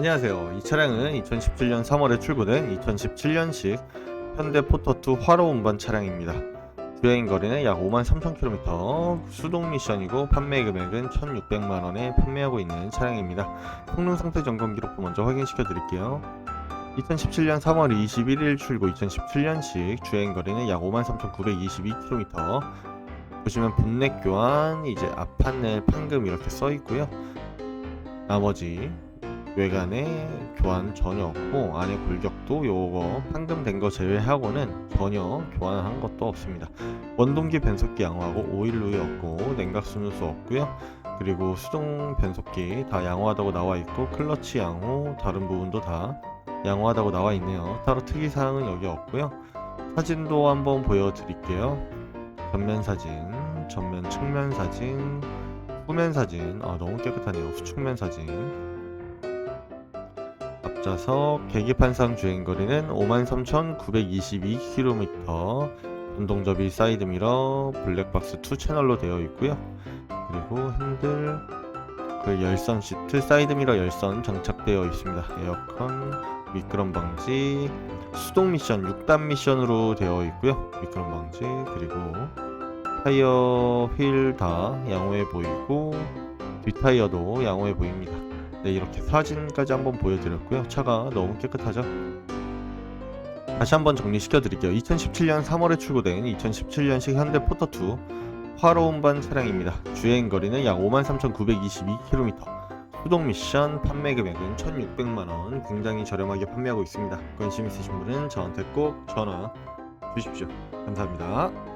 안녕하세요. 이 차량은 2017년 3월에 출고된 2017년식 현대 포터2 화로 운반 차량입니다. 주행 거리는 약 53,000km, 수동 미션이고 판매 금액은 1,600만 원에 판매하고 있는 차량입니다. 성능 상태 점검 기록부 먼저 확인시켜 드릴게요. 2017년 3월 21일 출고 2017년식 주행 거리는 약 53,922km. 보시면 본넷 교환, 이제 앞 판넬 판금 이렇게 써 있고요. 나머지 외관에 교환 전혀 없고 안에 골격도 요거 판금된 거 제외하고는 전혀 교환한 것도 없습니다. 원동기 변속기 양호하고 오일 루이 없고 냉각 순누수 없고요. 그리고 수동 변속기 다 양호하다고 나와 있고 클러치 양호 다른 부분도 다 양호하다고 나와 있네요. 따로 특이 사항은 여기 없고요. 사진도 한번 보여드릴게요. 전면 사진, 전면 측면 사진, 후면 사진. 아 너무 깨끗하네요. 후측면 사진. 앞좌석 계기판상 주행거리는 53,922km 전동접이 사이드미러 블랙박스 2 채널로 되어 있고요. 그리고 핸들 그 열선 시트 사이드미러 열선 장착되어 있습니다. 에어컨 미끄럼 방지 수동 미션 6단 미션으로 되어 있고요. 미끄럼 방지 그리고 타이어 휠 다 양호해 보이고 뒷타이어도 양호해 보입니다 네, 이렇게 사진까지 한번 보여드렸고요. 차가 너무 깨끗하죠? 다시 한번 정리시켜 드릴게요. 2017년 3월에 출고된 2017년식 현대 포터2 화로 운반 차량입니다. 주행 거리는 약 53,922km. 수동 미션 판매 금액은 1,600만원. 굉장히 저렴하게 판매하고 있습니다. 관심 있으신 분은 저한테 꼭 전화 주십시오. 감사합니다.